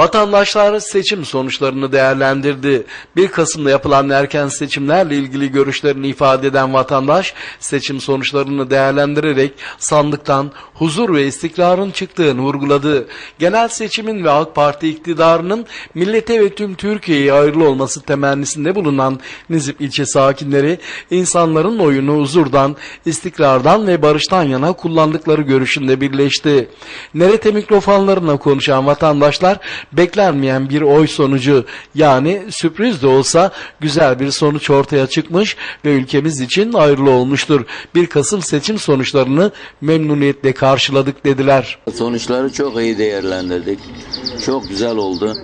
Vatandaşlar seçim sonuçlarını değerlendirdi. 1 Kasım'da yapılan erken seçimlerle ilgili görüşlerini ifade eden vatandaş seçim sonuçlarını değerlendirerek sandıktan huzur ve istikrarın çıktığını vurguladı. Genel seçimin ve AK Parti iktidarının millete ve tüm Türkiye'ye hayırlı olması temennisinde bulunan Nizip ilçe sakinleri insanların oyunu huzurdan, istikrardan ve barıştan yana kullandıkları görüşünde birleşti. Nerete mikrofonlarına konuşan vatandaşlar beklenmeyen bir oy sonucu yani sürpriz de olsa güzel bir sonuç ortaya çıkmış ve ülkemiz için hayırlı olmuştur. 1 Kasım seçim sonuçlarını memnuniyetle karşıladık dediler. Sonuçları çok iyi değerlendirdik. Çok güzel oldu.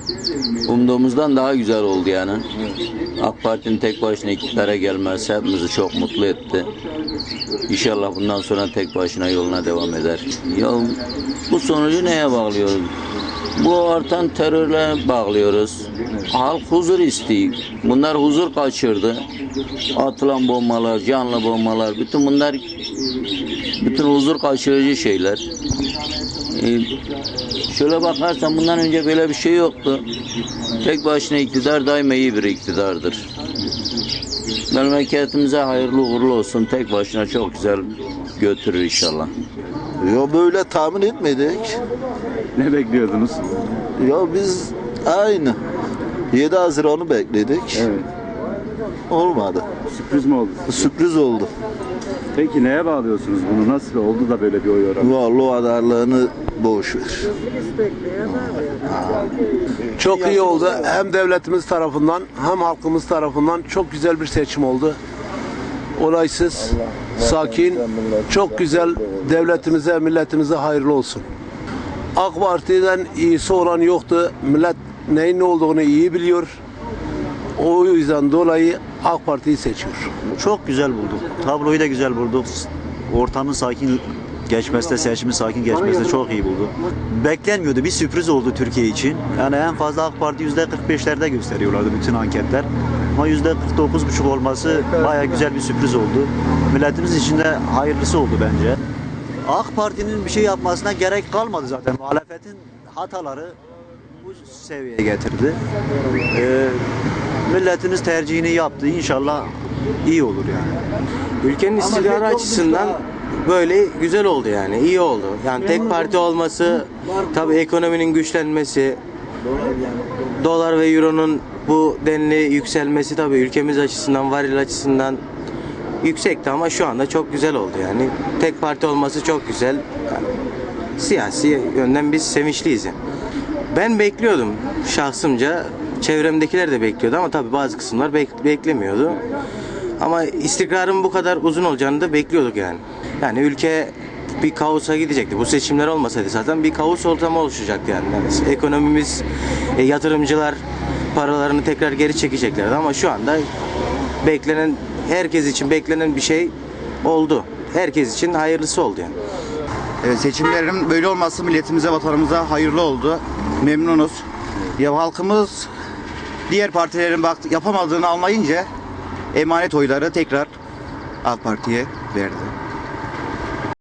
Umduğumuzdan daha güzel oldu yani. AK Parti'nin tek başına iktidara gelmesi hepimizi çok mutlu etti. İnşallah bundan sonra tek başına yoluna devam eder. Ya bu sonucu neye bağlıyoruz? Bu artan terörle bağlıyoruz. Halk huzur istiyor. Bunlar huzur kaçırdı. Atılan bombalar, canlı bombalar, bütün bunlar bütün huzur kaçırıcı şeyler. Ee, şöyle bakarsan bundan önce böyle bir şey yoktu. Tek başına iktidar daima iyi bir iktidardır. Memleketimize hayırlı uğurlu olsun. Tek başına çok güzel götürür inşallah. Ya böyle tahmin etmedik. Ne bekliyordunuz? Ya biz aynı 7 Haziran'ı bekledik. Evet. Olmadı. Sürpriz mi oldu? Sürpriz oldu. Peki neye bağlıyorsunuz bunu? Nasıl oldu da böyle bir oy oranı? Vallahi o kadarlığını boş ver. Çok iyi oldu. Hem devletimiz tarafından hem halkımız tarafından çok güzel bir seçim oldu. Olaysız, sakin, çok güzel devletimize, milletimize hayırlı olsun. AK Parti'den iyisi olan yoktu. Millet neyin ne olduğunu iyi biliyor. O yüzden dolayı AK Parti'yi seçiyor. Çok güzel bulduk. Tabloyu da güzel bulduk. Ortamın sakin geçmesi de, seçimin sakin geçmesi çok iyi bulduk. Beklenmiyordu. Bir sürpriz oldu Türkiye için. Yani en fazla AK Parti %45'lerde gösteriyorlardı bütün anketler. Ama %49,5 olması baya güzel bir sürpriz oldu. Milletimiz için de hayırlısı oldu bence. AK Parti'nin bir şey yapmasına gerek kalmadı zaten. Muhalefetin hataları bu seviyeye getirdi. Ee, milletimiz tercihini yaptı. İnşallah iyi olur yani. Ülkenin istikrarı açısından böyle güzel oldu yani iyi oldu. Yani tek parti olması tabii ekonominin güçlenmesi dolar ve euronun bu denli yükselmesi tabii ülkemiz açısından varil açısından yüksekti ama şu anda çok güzel oldu yani. Tek parti olması çok güzel. Yani siyasi yönden biz sevinçliyiz. yani. Ben bekliyordum şahsımca. Çevremdekiler de bekliyordu ama tabii bazı kısımlar bek- beklemiyordu. Ama istikrarın bu kadar uzun olacağını da bekliyorduk yani. Yani ülke bir kaosa gidecekti. Bu seçimler olmasaydı zaten bir kaos ortamı oluşacaktı yani. Yani ekonomimiz, e, yatırımcılar paralarını tekrar geri çekeceklerdi ama şu anda beklenen herkes için beklenen bir şey oldu. Herkes için hayırlısı oldu yani. Evet, seçimlerin böyle olması milletimize, vatanımıza hayırlı oldu. Memnunuz. Ya halkımız diğer partilerin bak yapamadığını anlayınca emanet oyları tekrar AK Parti'ye verdi.